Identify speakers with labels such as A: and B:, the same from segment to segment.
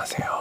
A: 안녕하세요.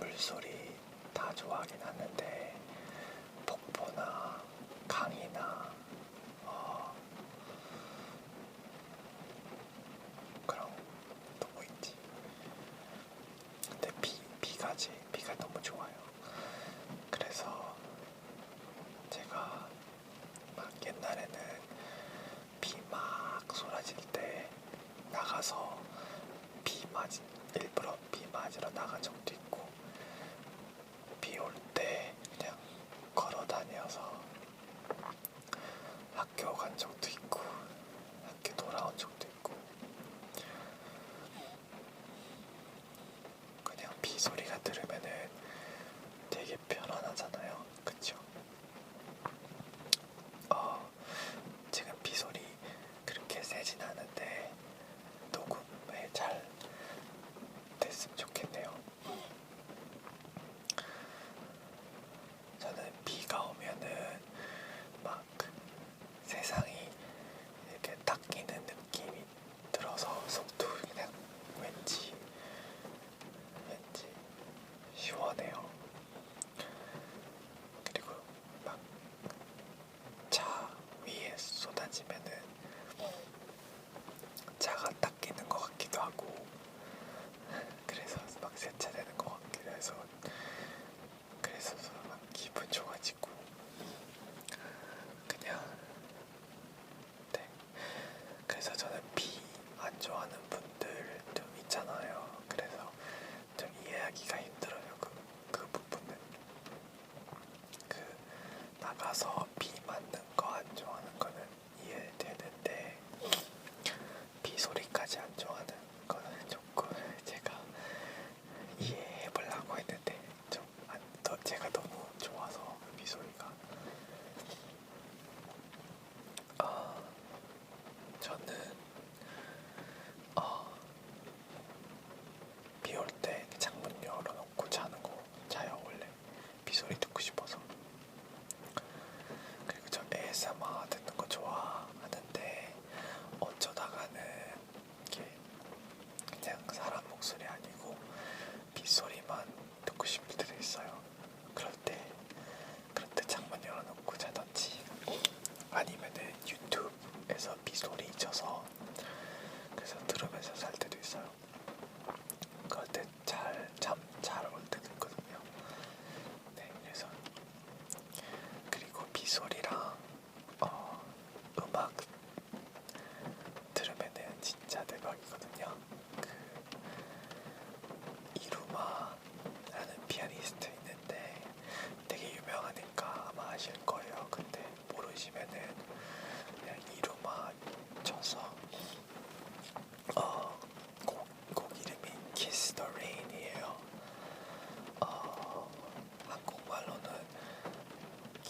A: 물소리 다 좋아하긴 하는데 폭포나 강이나 어 그런 또뭐 있지? 근데 비, 비가지 비가 너무 좋아요. 그래서 제가 막 옛날에는 비막 쏟아질 때 나가서 비 맞, 일부러 비 맞으러 나간 적도 있고 비 올 때 그냥 걸어 다녀서 학교 간 적도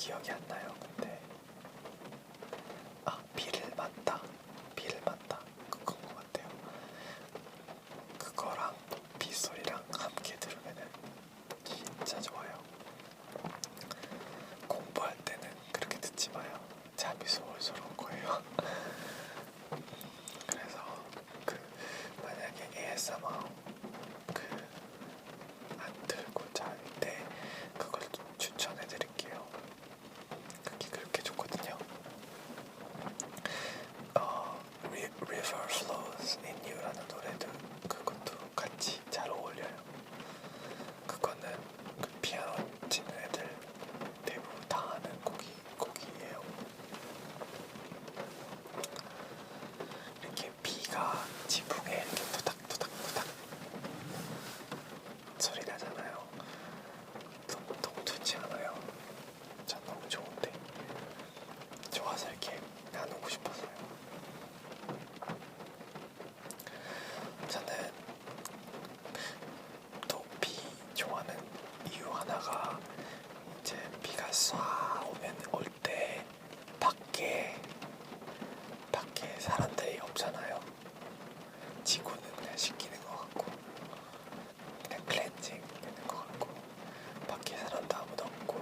A: 기억이안 나. 밖에 밖에 사람들이 없잖아요. 지구는 그냥 시키는 것 같고 그냥 클렌징 되는 것 같고 밖에 사람도 아무도 없고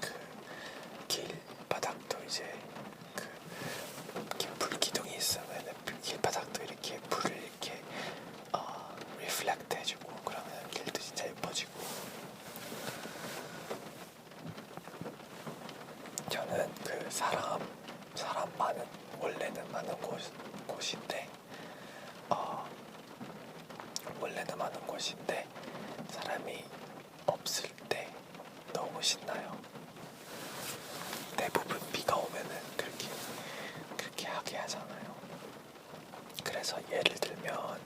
A: 그 길 바닥도 이제 설레는 많은 곳인데 사람이 없을 때 너무 신나요. 대부분 비가 오면은 그렇게 그렇게 하게 하잖아요. 그래서 예를 들면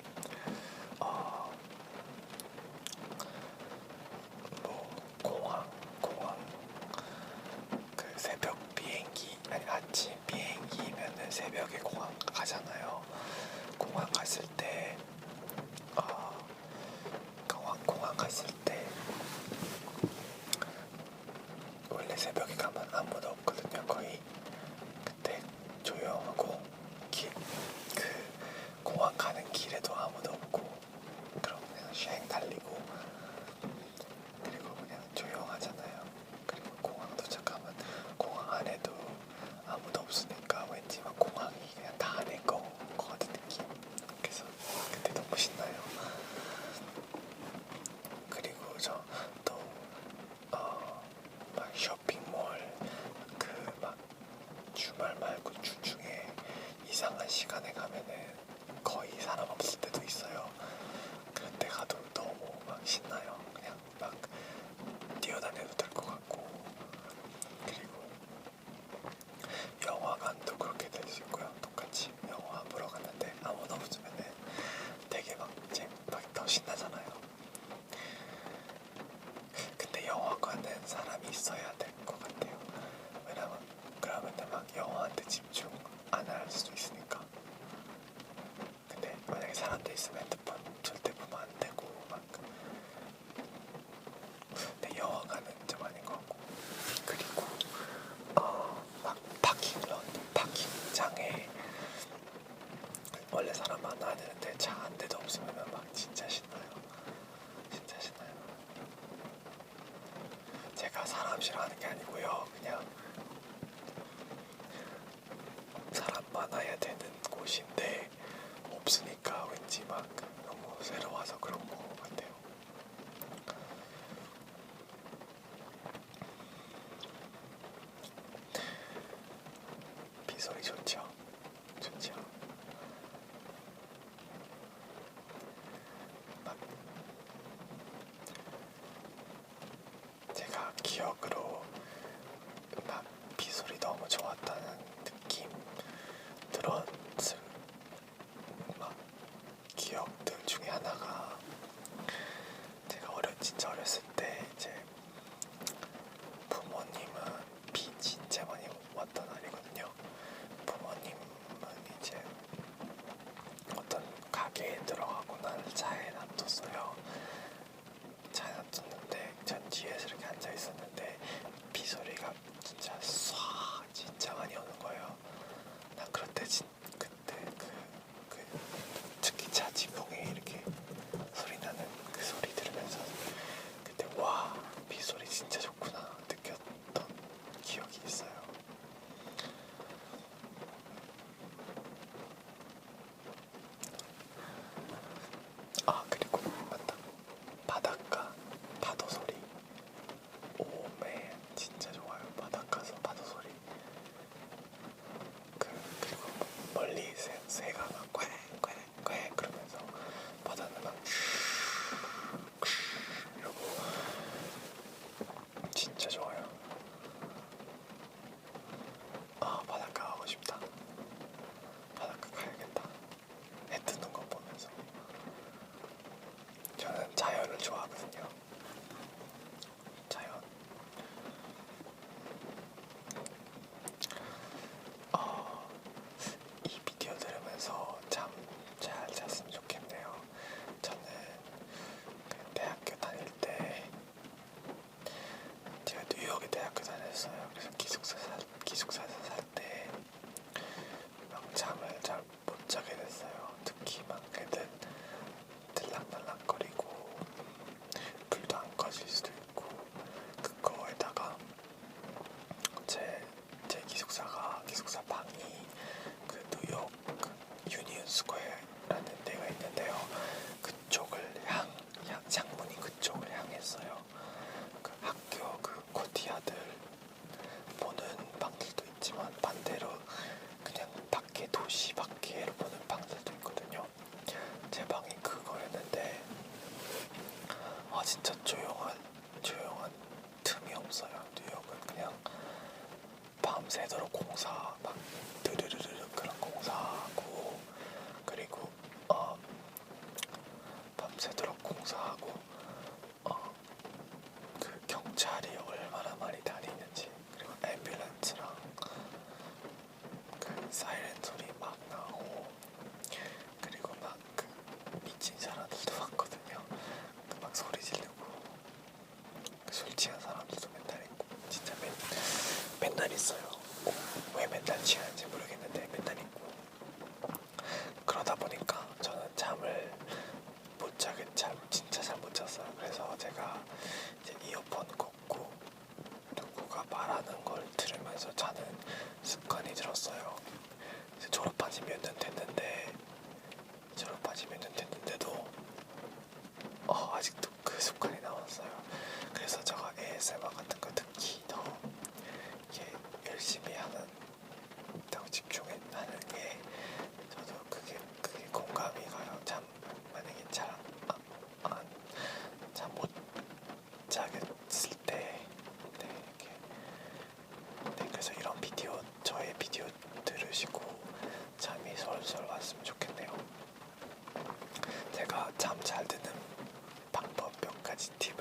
A: 새벽에 가면 아무도 없고. 所以就叫 있었어요. 졸업한 지 몇 년 됐는데 졸업한 지 몇 년 됐는데도 어, 아직도 그 습관이 남았어요. 그래서 제가 ASMR 같은 거 특히 더 이렇게 열심히 하는, 더 집중하는 게 참잘 듣는 방법 몇 가지 팁